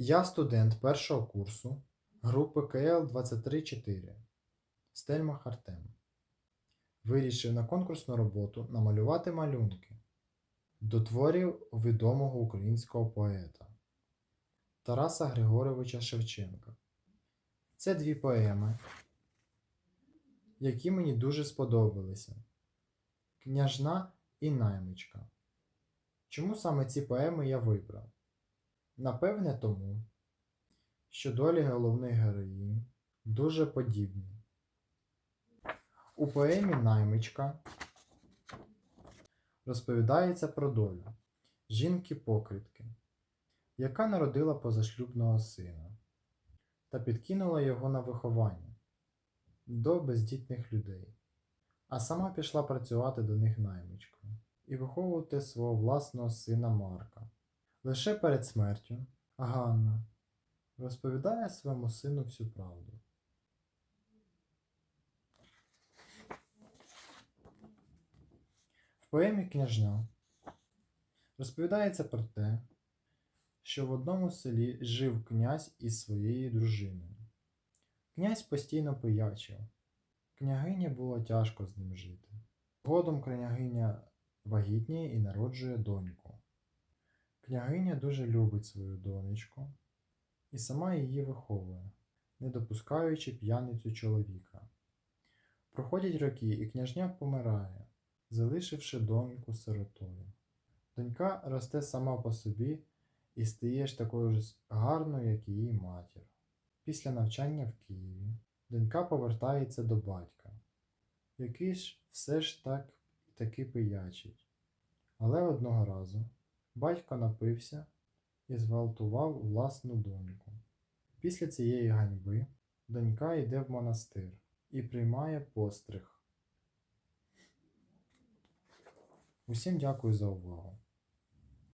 Я студент першого курсу групи КЛ 234 Стельмах Артем. Вирішив на конкурсну роботу намалювати малюнки до творів відомого українського поета Тараса Григоровича Шевченка. Це дві поеми, які мені дуже сподобалися. Княжна і наймичка. Чому саме ці поеми я вибрав? Напевне тому, що долі головних героїнь дуже подібні. У поемі Наймичка розповідається про долю жінки-покритки, яка народила позашлюбного сина та підкинула його на виховання до бездітних людей, а сама пішла працювати до них наймичкою і виховувати свого власного сина Марка. Лише перед смертю Ганна розповідає своєму сину всю правду. В поемі Княжна розповідається про те, що в одному селі жив князь із своєю дружиною. Князь постійно пиячив. Княгині було тяжко з ним жити. Згодом княгиня вагітніє і народжує доньку. Княгиня дуже любить свою донечку і сама її виховує, не допускаючи п'яницю чоловіка. Проходять роки, і княжня помирає, залишивши доньку сиротою. Донька росте сама по собі і стає ж такою ж гарною, як її матір. Після навчання в Києві донька повертається до батька, який ж все ж так таки пиячить. Але одного разу батько напився і зґвалтував власну доньку. Після цієї ганьби донька йде в монастир і приймає постриг. Усім дякую за увагу.